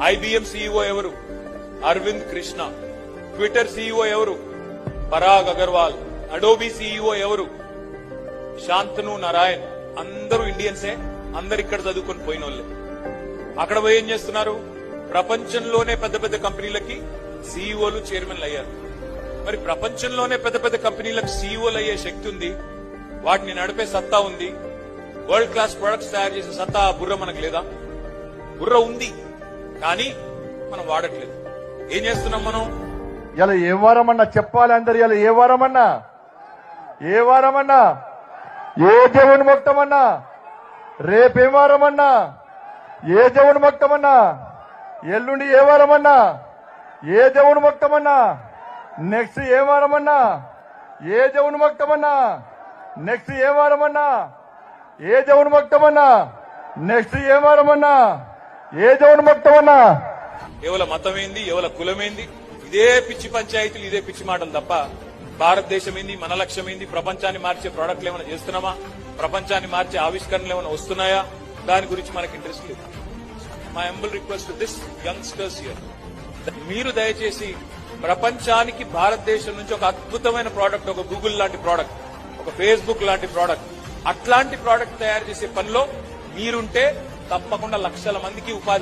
IBM CEO ఎవరు? Arvind Krishna. Twitter CEO ఎవరు? Parag Agarwal. Adobe CEO ఎవరు? శాంతను నారాయణ్. అందరూ ఇండియన్సే. అందరు ఇక్కడ చదువుకొని పోయిన వాళ్ళే అక్కడ పోయి ఏం చేస్తున్నారు? ప్రపంచంలోనే పెద్ద పెద్ద కంపెనీలకి సీఈఓలు చైర్మన్లు అయ్యారు. మరి ప్రపంచంలోనే పెద్ద పెద్ద కంపెనీలకు సీఈఓలు అయ్యే శక్తి ఉంది. వాటిని నడిపే సత్తా ఉంది. వరల్డ్ క్లాస్ ప్రొడక్ట్స్ తయారు చేసే సత్తా బుర్ర మనకు లేదా? బుర్ర ఉంది. కానీ మనం వాడట్లేదు. ఏం చేస్తున్నాం మనం? ఇలా ఏ వారమన్నా చెప్పాలి అందరు ఇలా ఏ వారమన్నా? ఏ వారమన్నా? ఏ దేవుని మొక్తమన్నా? రేపే వారమన్నా? ఏ దేవుని మొక్తమన్నా? ఎల్లుండి ఏ వారమన్నా? ఏ దేవుని మొక్తమన్నా? నెక్స్ట్ ఏ వారమన్నా? ఏ దేవుని మొక్తమన్నా? నెక్స్ట్ ఏ వారమన్నా? ఏ దేవుని మొక్తమన్నా? నెక్స్ట్ ఏ వారమన్నా? ఏ దేవుని అన్నా? ఎవల మతం ఏంది ఎవల కులమేంది? ఇదే పిచ్చి పంచాయతీలు ఇదే పిచ్చి మాటలు తప్ప భారతదేశం ఏంది మన లక్ష్యం ఏంది ప్రపంచాన్ని మార్చే ప్రోడక్ట్లు ఏమైనా చేస్తున్నామా? ప్రపంచాన్ని మార్చే ఆవిష్కరణలు ఏమైనా వస్తున్నాయా? దాని గురించి మనకి ఇంట్రెస్ట్ లేదు? My humble request this youngsters year మీరు దయచేసి ప్రపంచానికి భారతదేశం నుంచి ఒక అద్భుతమైన ప్రోడక్ట్ ఒక గూగుల్ లాంటి ప్రోడక్ట్ ఒక ఫేస్బుక్ లాంటి ప్రోడక్ట్ అట్లాంటి ప్రోడక్ట్ తయారు చేసే పనిలో మీరుంటే తప్పకుండా లక్షల మందికి ఉపాధి